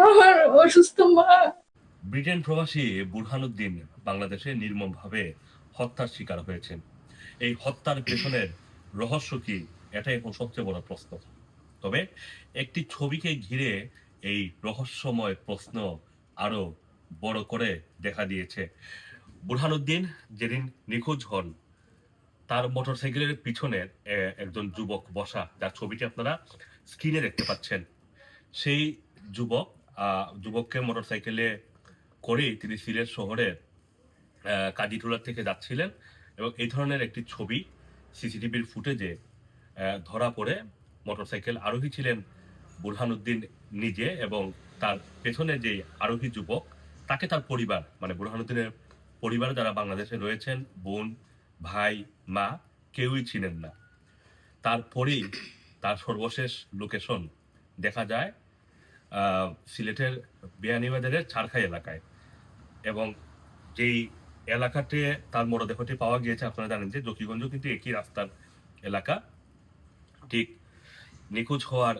আমার অসুস্থ মা। ব্রিটেন প্রবাসী বুরহানুদ্দিন বাংলাদেশে নির্মমভাবে হত্যার শিকার হয়েছেন। এই হত্যার পেছনের রহস্য কি, এটাই এখন সবচেয়ে বড় প্রশ্ন। তবে একটি ছবিকে ঘিরে এই রহস্যময় প্রশ্ন আরও বড় করে দেখা দিয়েছে। বুরহানুদ্দিন যেদিন নিখোঁজ হন, তার মোটরসাইকেলের পিছনে একজন যুবক বসা, যার ছবিটি আপনারা স্ক্রিনে দেখতে পাচ্ছেন। সেই যুবক যুবককে মোটরসাইকেলে করেই তিনি সিলেট শহরে আহ, কাজীটোলার থেকে যাচ্ছিলেন এবং এই ধরনের একটি ছবি সিসিটিভির ফুটেজে ধরা পড়ে। মোটরসাইকেল আরোহী ছিলেন বুরহানুদ্দিন নিজে এবং তার পেছনে যে আরোহী যুবক তাকে তার পরিবার মানে বুরহানুদ্দিনের পরিবার যারা বাংলাদেশে রয়েছেন বোন ভাই মা কেউই ছিলেন না। তারপরেই তার সর্বশেষ লোকেশন দেখা যায় সিলেটের বিয়ানীবাজারের চারখাই এলাকায়। এবং যেই এলাকাতে তার মরদেহটি পাওয়া গিয়েছে, আপনারা জানেন যে জকিগঞ্জ কিন্তু একই রাস্তার এলাকা। ঠিক নিখোঁজ হওয়ার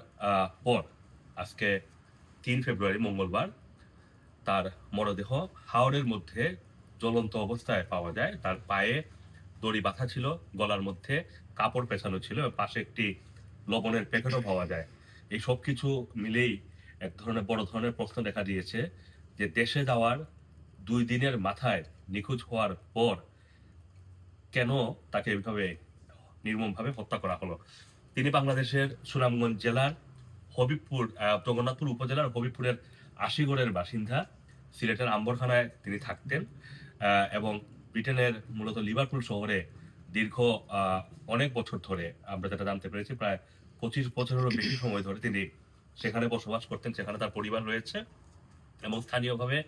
পর আজকে তিন ফেব্রুয়ারি, মঙ্গলবার, তার মরদেহ হাওড়ের মধ্যে জ্বলন্ত অবস্থায় পাওয়া যায়। তার পায়ে দড়ি বাঁধা ছিল, গলার মধ্যে কাপড় পেছানো ছিল পাশে একটি লবণের প্যাকেটও পাওয়া যায়। এই সব কিছু মিলেই এক ধরনের বড় ধরনের প্রশ্ন দেখা দিয়েছে যে দেশে যাওয়ার দুই দিনের মাথায় নিখোঁজ হওয়ার পর কেন তাকে এইভাবে নির্মমভাবে হত্যা করা হলো? তিনি বাংলাদেশের সুনামগঞ্জ জেলার হবিবপুর জগন্নাথপুর উপজেলার হবিবপুরের আশিগড়ের বাসিন্দা। সিলেটের আম্বরখানায় তিনি থাকতেন এবং ব্রিটেনের মূলত লিভারপুল শহরে দীর্ঘ অনেক বছর ধরে, আমরা যেটা জানতে পেরেছি, প্রায় পঁচিশ বছরেরও বেশি সময় ধরে তিনি সেখানে বসবাস করতেন, সেখানে তার পরিবার রয়েছে এবং স্থানীয়ভাবে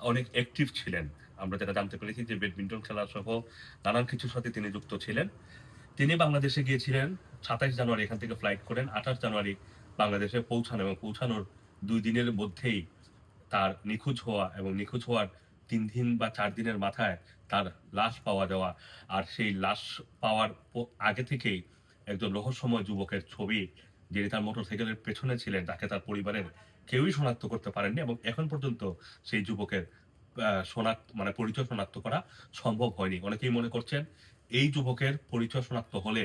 অনেক অ্যাক্টিভ ছিলেন। আমরা যেটা জানতে পেরেছি যে ব্যাডমিন্টন খেলা সহ নানান কিছুর সাথে তিনি যুক্ত ছিলেন। তিনি বাংলাদেশে গিয়েছিলেন, সাতাইশ জানুয়ারি এখান থেকে ফ্লাইট করেন, আঠাশ জানুয়ারি বাংলাদেশে পৌঁছান এবং পৌঁছানোর দুই দিনের মধ্যেই তার নিখোঁজ হওয়া এবং নিখোঁজ হওয়ার তিন দিন বা চার দিনের মাথায় তার লাশ পাওয়া যাওয়া আর সেই লাশ পাওয়ার আগে থেকেই একজন রহস্যময় যুবকের ছবি যিনি তার মোটরসাইকেলের পেছনে ছিলেন, তাকে তার পরিবারের কেউই শনাক্ত করতে পারেননি এবং এখন পর্যন্ত সেই যুবকের শনাক্ত মানে পরিচয় শনাক্ত করা সম্ভব হয়নি। অনেকেই মনে করছেন এই যুবকের পরিচয় শনাক্ত হলে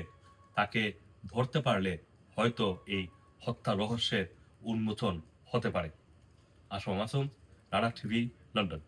তাকে ধরতে পারলে হয়তো এই হত্যা রহস্যের উন্মোচন হতে পারে। Assam Masum, Rana TV, London.